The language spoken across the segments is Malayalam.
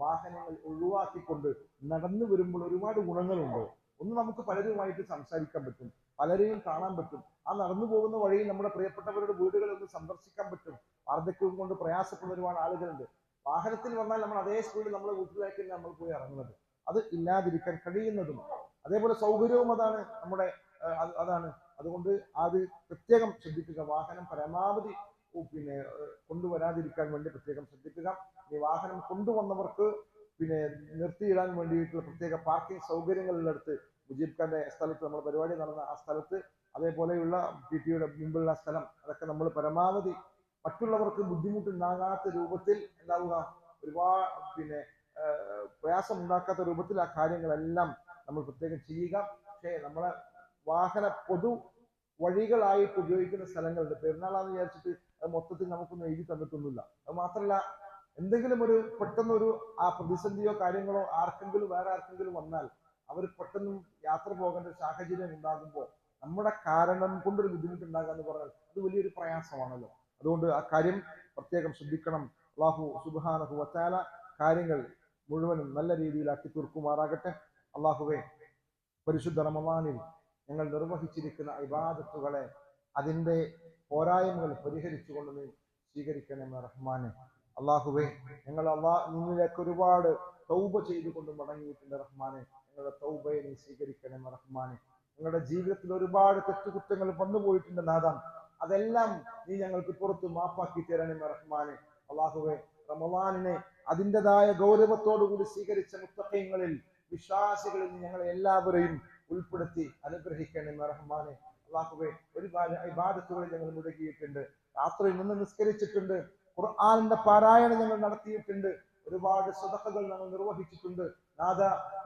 വാഹനങ്ങൾ ഒഴിവാക്കിക്കൊണ്ട് നടന്നു വരുമ്പോൾ ഒരുപാട് ഗുണങ്ങളുണ്ട്. ഒന്ന് നമുക്ക് പലരുമായിട്ട് സംസാരിക്കാൻ പറ്റും പലരെയും കാണാൻ പറ്റും. ആ നടന്നു പോകുന്ന വഴിയിൽ നമ്മുടെ പ്രിയപ്പെട്ടവരുടെ വീടുകളിൽ ഒന്ന് സന്ദർശിക്കാൻ പറ്റും. വാർദ്ധക്യവും കൊണ്ട് പ്രയാസപ്പെടുന്ന ഒരുപാട് ആളുകളുണ്ട്. വാഹനത്തിൽ വന്നാൽ നമ്മൾ അതേ സ്പീഡിൽ നമ്മളെ വീട്ടിലേക്ക് നമ്മൾ പോയി ഇറങ്ങുന്നത്. അത് ഇല്ലാതിരിക്കാൻ കഴിയുന്നതും അതേപോലെ സൗകര്യവും അതാണ് നമ്മുടെ അതാണ്. അതുകൊണ്ട് അത് പ്രത്യേകം ശ്രദ്ധിക്കുക. വാഹനം പരമാവധി പിന്നെ കൊണ്ടുവരാതിരിക്കാൻ വേണ്ടി പ്രത്യേകം ശ്രദ്ധിക്കുക. ഈ വാഹനം കൊണ്ടുവന്നവർക്ക് പിന്നെ നിർത്തിയിടാൻ വേണ്ടിയിട്ടുള്ള പ്രത്യേക പാർക്കിംഗ് സൗകര്യങ്ങളിലെടുത്ത് മുജീബ് ഖാന്റെ സ്ഥലത്ത് നമ്മൾ പരിപാടി നടന്ന ആ സ്ഥലത്ത് അതേപോലെയുള്ള പി ടിയുടെ മുമ്പുള്ള സ്ഥലം അതൊക്കെ നമ്മൾ പരമാവധി മറ്റുള്ളവർക്ക് ബുദ്ധിമുട്ടുണ്ടാകാത്ത രൂപത്തിൽ എന്താവുക? ഒരുപാട് പിന്നെ പ്രയാസം ഉണ്ടാക്കാത്ത രൂപത്തിൽ ആ കാര്യങ്ങളെല്ലാം നമ്മൾ പ്രത്യേകം ചെയ്യുക. പക്ഷേ നമ്മളെ വാഹന പൊതു വഴികളായിട്ട് ഉപയോഗിക്കുന്ന സ്ഥലങ്ങളുണ്ട്. പെരുന്നാളാന്ന് വിചാരിച്ചിട്ട് അത് മൊത്തത്തിൽ നമുക്കൊന്നും എഴുതി തന്നിട്ടൊന്നുമില്ല. അത് മാത്രമല്ല എന്തെങ്കിലും ഒരു പെട്ടെന്ന് ഒരു ആ പ്രതിസന്ധിയോ കാര്യങ്ങളോ ആർക്കെങ്കിലും വേറെ ആർക്കെങ്കിലും വന്നാൽ അവർ പെട്ടെന്ന് യാത്ര പോകേണ്ട സാഹചര്യം ഉണ്ടാകുമ്പോൾ നമ്മുടെ കാരണം കൊണ്ടൊരു ബുദ്ധിമുട്ടുണ്ടാകുക എന്ന് പറഞ്ഞാൽ അത് വലിയൊരു പ്രയാസമാണല്ലോ. അതുകൊണ്ട് ആ കാര്യം പ്രത്യേകം ശ്രദ്ധിക്കണം. അള്ളാഹു സുബാനഹു വച്ചാല കാര്യങ്ങൾ മുഴുവനും നല്ല രീതിയിലാക്കി തീർക്കുമാറാകട്ടെ. അള്ളാഹുവെ പരിശുദ്ധ റമവാനിൽ ഞങ്ങൾ നിർവഹിച്ചിരിക്കുന്ന ഇബാദത്തുകളെ അതിന്റെ പോരായ്മകൾ പരിഹരിച്ചുകൊണ്ട് നീ സ്വീകരിക്കണമെന്ന് റഹ്മാനെ. അള്ളാഹുവെ ഞങ്ങൾ അള്ളാ നിന്നിലേക്ക് ഒരുപാട് തൗബ ചെയ്തുകൊണ്ട് മടങ്ങിയിട്ടുണ്ട് റഹ്മാനെ. ഞങ്ങളുടെ തൗബയെ നീ സ്വീകരിക്കണമെന്ന് റഹ്മാനെ. ഞങ്ങളുടെ ജീവിതത്തിൽ ഒരുപാട് തെറ്റുകുറ്റങ്ങൾ വന്നുപോയിട്ടുണ്ട് നാദാം അതെല്ലാം നീ ഞങ്ങൾക്ക് പുറത്ത് മാപ്പാക്കി തരണമേ റഹ്മാനെ. അള്ളാഹുവെ റമവാനിനെ അതിന്റെതായ ഗൗരവത്തോടുകൂടി സ്വീകരിച്ച മുത്തക്കയങ്ങളിൽ വിശ്വാസികളിൽ ഞങ്ങളെ എല്ലാവരെയും ഉൾപ്പെടുത്തി അനുഗ്രഹിക്കണമേ റഹ്മാനെ. അള്ളാഹുവെ ഒരുപാട് ഇബാദത്തുകളിൽ ഞങ്ങൾ മുഴുകിയിട്ടുണ്ട്. രാത്രി നിന്ന് നിസ്കരിച്ചിട്ടുണ്ട്. ഖുർആാനിന്റെ പാരായണം ഞങ്ങൾ നടത്തിയിട്ടുണ്ട്. ഒരുപാട് സ്വതക്കകൾ ഞങ്ങൾ നിർവഹിച്ചിട്ടുണ്ട്. നാഥ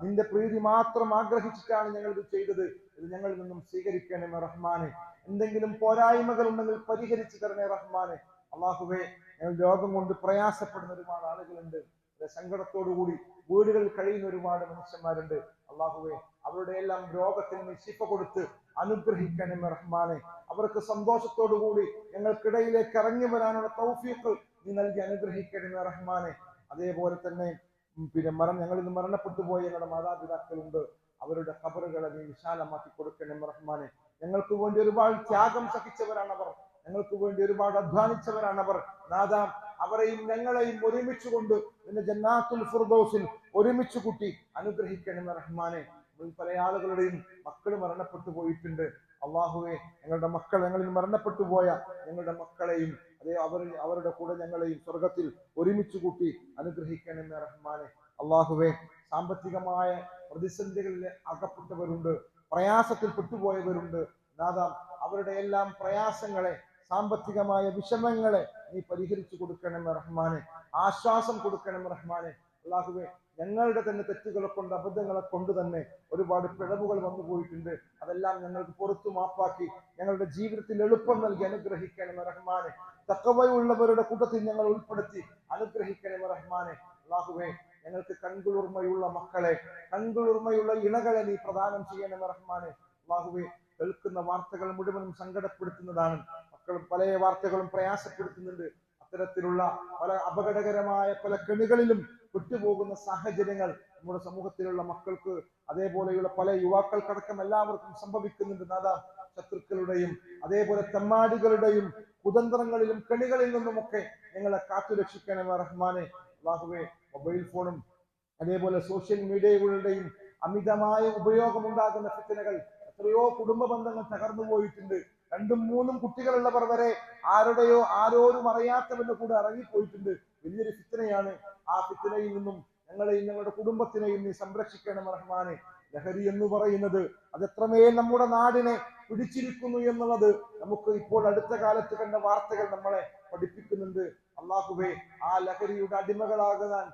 നിന്റെ പ്രീതി മാത്രം ആഗ്രഹിച്ചിട്ടാണ് ഞങ്ങൾ ഇത് ചെയ്തത്. ഇത് ഞങ്ങളിൽ നിന്നും സ്വീകരിക്കണമേ റഹ്മാനെ. എന്തെങ്കിലും പോരായ്മകൾ ഉണ്ടെങ്കിൽ പരിഹരിച്ചു തരണേ റഹ്മാനെ. അള്ളാഹുവെ ഞങ്ങൾ രോഗം കൊണ്ട് പ്രയാസപ്പെടുന്ന ഒരുപാട് ആളുകളുണ്ട്. സങ്കടത്തോടുകൂടി വീടുകളിൽ കഴിയുന്ന ഒരുപാട് മനുഷ്യന്മാരുണ്ട്. അള്ളാഹുവെ അവരുടെ എല്ലാം രോഗത്തിന് ശിപ്പ കൊടുത്ത് അനുഗ്രഹിക്കണമേ റഹ്മാനെ. അവർക്ക് സന്തോഷത്തോടു കൂടി ഞങ്ങൾക്കിടയിലേക്ക് ഇറങ്ങി വരാനുള്ള തൗഫീഖ് നീ നൽകി അനുഗ്രഹിക്കണമേ റഹ്മാനെ. അതേപോലെ തന്നെ പിന്നെ മരണം ഞങ്ങൾ ഇന്ന് മരണപ്പെട്ടു പോയ ഞങ്ങളുടെ മാതാപിതാക്കളുണ്ട്. അവരുടെ ഖബറുകളെ നീ വിശാലമാക്കി കൊടുക്കണമേ റഹ്മാനെ. ഞങ്ങൾക്ക് വേണ്ടി ഒരുപാട് ത്യാഗം സഹിച്ചവരാണവർ. ഞങ്ങൾക്ക് വേണ്ടി ഒരുപാട് അധ്വാനിച്ചവരാണവർ. നാദാ അവരെയും ഞങ്ങളെയും ഒരുമിച്ചുകൊണ്ട് നിന്റെ ജന്നാത്തുൽ ഫുർദോസിൽ ഒരുമിച്ച് കൂട്ടി അനുഗ്രഹിക്കണമേ റഹ്മാനെ. പല ആളുകളുടെയും മക്കൾ മരണപ്പെട്ടു പോയിട്ടുണ്ട്. അള്ളാഹുവെ ഞങ്ങളുടെ മക്കൾ ഞങ്ങളിൽ മരണപ്പെട്ടു പോയ ഞങ്ങളുടെ മക്കളെയും അതേ അവർ അവരുടെ കൂടെ ഞങ്ങളെയും സ്വർഗത്തിൽ ഒരുമിച്ച് കൂട്ടി അനുഗ്രഹിക്കണമെന്ന് റഹ്മാനെ. അള്ളാഹുവെ സാമ്പത്തികമായ പ്രതിസന്ധികളിൽ അകപ്പെട്ടവരുണ്ട് പ്രയാസത്തിൽ പെട്ടുപോയവരുണ്ട്. നാദാം അവരുടെ എല്ലാം പ്രയാസങ്ങളെ സാമ്പത്തികമായ വിഷമങ്ങളെ നീ പരിഹരിച്ചു കൊടുക്കണമെന്ന് റഹ്മാനെ. ആശ്വാസം കൊടുക്കണമെന്ന് റഹ്മാനെ. അള്ളാഹുവെ ഞങ്ങളുടെ തന്നെ തെറ്റുകളെ കൊണ്ട് അബദ്ധങ്ങളെ കൊണ്ട് തന്നെ ഒരുപാട് പിഴവുകൾ വന്നു പോയിട്ടുണ്ട്. അതെല്ലാം ഞങ്ങൾക്ക് പുറത്തു മാപ്പാക്കി ഞങ്ങളുടെ ജീവിതത്തിൽ എളുപ്പം നൽകി അനുഗ്രഹിക്കണം റഹ്മാനെ. തക്കവയുള്ളവരുടെ കൂട്ടത്തിൽ ഞങ്ങൾ ഉൾപ്പെടുത്തി അനുഗ്രഹിക്കണം റഹ്മാനെ. അള്ളാഹുവെ ഞങ്ങൾക്ക് കൺകുളിർമയുള്ള മക്കളെ കൺകുളിർമയുള്ള ഇണകളെ നീ പ്രദാനം ചെയ്യണം റഹ്മാനെ. അള്ളാഹുവെ കേൾക്കുന്ന വാർത്തകൾ മുഴുവനും സങ്കടപ്പെടുത്തുന്നതാണ്. മക്കളും പല വാർത്തകളും പ്രയാസപ്പെടുത്തുന്നുണ്ട്. അത്തരത്തിലുള്ള പല അപകടകരമായ പല കെണികളിലും വിട്ടുപോകുന്ന സാഹചര്യങ്ങൾ നമ്മുടെ സമൂഹത്തിലുള്ള മക്കൾക്ക് അതേപോലെയുള്ള പല യുവാക്കൾക്കടക്കം എല്ലാവർക്കും സംഭവിക്കുന്നുണ്ട്. നാദാ ശത്രുക്കളുടെയും അതേപോലെ തെമ്മാടികളുടെയും കുതന്ത്രങ്ങളിലും കെണികളിൽ നിന്നുമൊക്കെ ഞങ്ങളെ കാത്തു രക്ഷിക്കണമേ റഹ്മാനെ. അള്ളാഹുവെ മൊബൈൽ ഫോണും അതേപോലെ സോഷ്യൽ മീഡിയകളുടെയും അമിതമായ ഉപയോഗം ഉണ്ടാകുന്ന ഫിത്തനകൾ എത്രയോ കുടുംബ ബന്ധങ്ങൾ തകർന്നു പോയിട്ടുണ്ട് രണ്ടും മൂന്നും കുട്ടികളുള്ളവർ വരെ ആരുടെയോ ആരോരും അറിയാത്തവന്റെ കൂടെ ഇറങ്ങിപ്പോയിട്ടുണ്ട്. വലിയൊരു ഫിത്തനയാണ് ആ ഫിത്തനയിൽ നിന്നും ഞങ്ങളെയും ഞങ്ങളുടെ കുടുംബത്തിനെയും നീ സംരക്ഷിക്കണം റഹ്മാനെ. ലഹരി എന്ന് പറയുന്നത് അത് എത്രമേൽ നമ്മുടെ നാടിനെ പിടിച്ചിരിക്കുന്നു എന്നുള്ളത് നമുക്ക് ഇപ്പോൾ അടുത്ത കാലത്ത് കണ്ട വാർത്തകൾ നമ്മളെ പഠിപ്പിക്കുന്നുണ്ട്. അള്ളാഹുബേ ആ ലഹരിയുടെ അടിമകളാകാൻ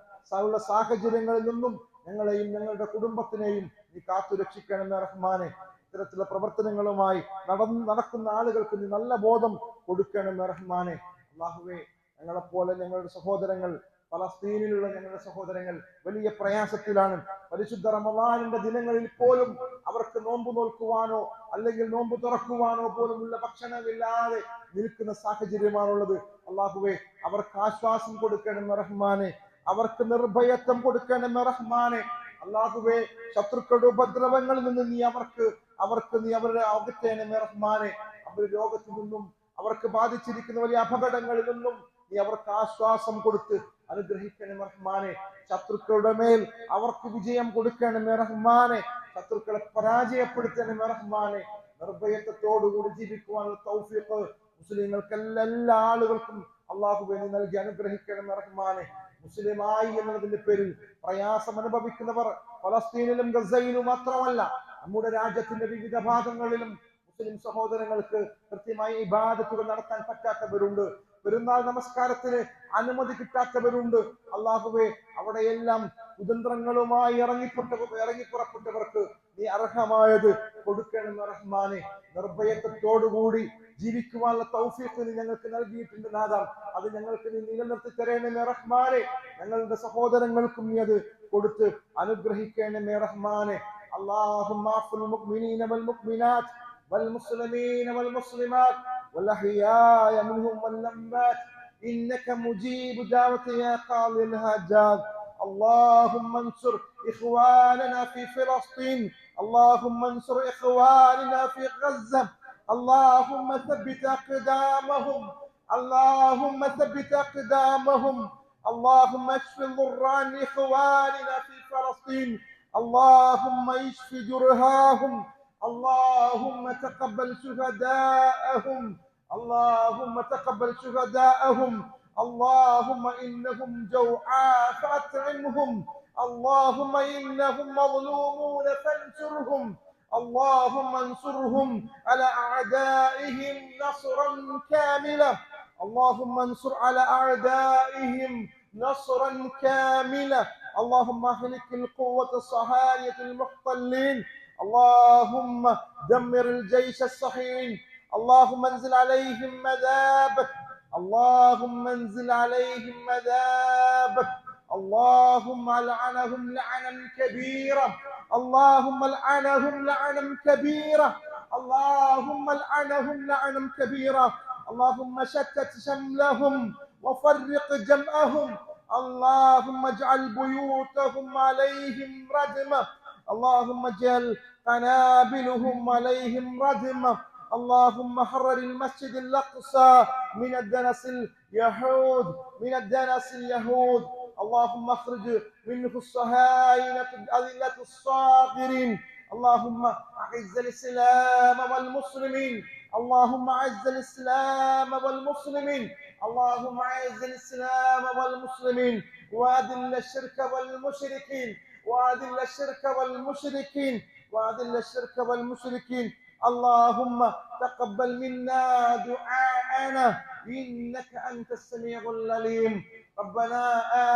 ഉള്ള സാഹചര്യങ്ങളിൽ നിന്നും ഞങ്ങളെയും ഞങ്ങളുടെ കുടുംബത്തിനെയും നീ കാത്തു രക്ഷിക്കണമെന്ന് റഹ്മാനെ. ഇത്തരത്തിലുള്ള പ്രവർത്തനങ്ങളുമായി നടന്ന് നടക്കുന്ന ആളുകൾക്ക് നീ നല്ല ബോധം കൊടുക്കണമെന്ന് റഹ്മാനെ. അള്ളാഹുവേ ഞങ്ങളെപ്പോലെ ഞങ്ങളുടെ സഹോദരങ്ങൾ ഫലസ്തീനിലുള്ള ഞങ്ങളുടെ സഹോദരങ്ങൾ വലിയ പ്രയാസത്തിലാണ്. പരിശുദ്ധ റമദാനിന്റെ ദിനങ്ങളിൽ പോലും അവർക്ക് നോമ്പ് നോൽക്കുവാനോ അല്ലെങ്കിൽ നോമ്പ് തുറക്കുവാനോ പോലുമുള്ള ഭക്ഷണമില്ലാതെ നിൽക്കുന്ന സാഹചര്യമാണുള്ളത്. അള്ളാഹുവെ അവർക്ക് ആശ്വാസം കൊടുക്കണം റഹ്മാനെ. അവർക്ക് നിർഭയത്വം കൊടുക്കണമെന്ന് റഹ്മാനെ. അള്ളാഹുവേ ശത്രുക്കളുടെ ഉപദ്രവങ്ങളിൽ നിന്ന് നീ അവർക്ക് അവർക്ക് നീ അവരുടെ അകറ്റേണമേ റഹ്മാനെ അവർ രോഗത്തിൽ നിന്നും അവർക്ക് ബാധിച്ചിരിക്കുന്ന വലിയ അപകടങ്ങളിൽ നിന്നും നീ അവർക്ക് ആശ്വാസം കൊടുത്ത് അനുഗ്രഹിക്കണമേ റഹ്മാനെ ശത്രുക്കളുടെ മേൽ അവർക്ക് വിജയം കൊടുക്കണമേ റഹ്മാനെ ശത്രുക്കളെ പരാജയപ്പെടുത്തണമേ റഹ്മാനെ നിർഭയത്വത്തോടുകൂടി ജീവിക്കുവാനുള്ള തൗഫീഖ് മുസ്ലിങ്ങൾക്ക് എല്ലാ ആളുകൾക്കും അള്ളാഹു വേണ്ടി നൽകി അനുഗ്രഹിക്കണമേ റഹ്മാനെ മുസ്ലിമായി എന്നതിന്റെ പേരിൽ പ്രയാസം അനുഭവിക്കുന്നവർ ഫലസ്തീനിലും ഗസയിലും മാത്രമല്ല നമ്മുടെ രാജ്യത്തിന്റെ വിവിധ ഭാഗങ്ങളിലും മുസ്ലിം സഹോദരങ്ങൾക്ക് കൃത്യമായി ഇബാദത്തുകൾ നടത്താൻ പറ്റാത്തവരുണ്ട്. പെരുന്നാൾ നമസ്കാരത്തിന് അനുമതി കിട്ടാത്തവരുണ്ട്. അള്ളാഹുവെ അവിടെയെല്ലാം കുതന്ത്രങ്ങളുമായി ഇറങ്ങിപ്പെട്ട ഇറങ്ങിപ്പുറപ്പെട്ടവർക്ക് നീ അർഹമായത് കൊടുക്കണം റഹ്മാനെ. നിർഭയത്വത്തോടുകൂടി ജീവിക്കുവാനുള്ള തൗഫീഖ് ഞങ്ങൾക്ക് നൽകിയിട്ടുണ്ട് നാദാം അത് ഞങ്ങൾക്ക് നീ നിലനിർത്തി തരണമേ റഹ്മാനെ. ഞങ്ങളുടെ സഹോദരങ്ങൾക്കും നീ അത് കൊടുത്ത് അനുഗ്രഹിക്കണമേ റഹ്മാനെ. اللهم اغفر المؤمنين والمؤمنات والمسلمين والمسلمات والأحياء منهم واللمات إنك مجيب دعوة يا قاضي الهاجات اللهم انصر إخواننا في فلسطين. اللهم انصر إخواننا في غزة. اللهم ثبت أقدامهم. اللهم ثبت أقدامهم. اللهم اشف ضران إخواننا في فلسطين. اللهم اشف جرهاهم اللهم تقبل شهداءهم اللهم تقبل شهداءهم اللهم إنهم جوعاء فأطعمهم اللهم إنهم مظلومون فانصرهم اللهم انصرهم على أعدائهم نصرا كاملا اللهم انصر على أعدائهم نصرا كاملا. اللهم اهلك القوة الصهاينة المحتلين. اللهم دمر الجيش الصهيوني اللهم انزل عليهم مذابك اللهم انزل عليهم مذابك اللهم لعنهم لعنا كبيرة اللهم لعنهم لعنا كبيرة اللهم لعنهم لعنا كبيرة اللهم شتت شملهم وفرق جمعهم. اللهم اجعل بيوتهم عليهم ردمة اللهم اجعل قنابلهم عليهم ردمة اللهم حرر المسجد الأقصى من الدنس اليهود من الدنس اليهود. اللهم اخرج منه الصهاينة الأذلة الصاغرين اللهم أعز الإسلام والمسلمين. اللهم أعز الإسلام والمسلمين. اللهم أعز الإسلام والمسلمين وأذل الشرك والمشركين وأذل الشرك والمشركين وأذل الشرك والمشركين. اللهم تقبل منا دعاءنا إنك أنت السميع العليم. ربنا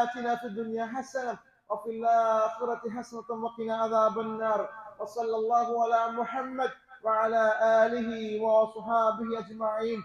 آتنا في الدنيا حسنة وفي الآخرة حسنة وقنا عذاب النار. وصلى الله على محمد وعلى آله وصحابه أجمعين.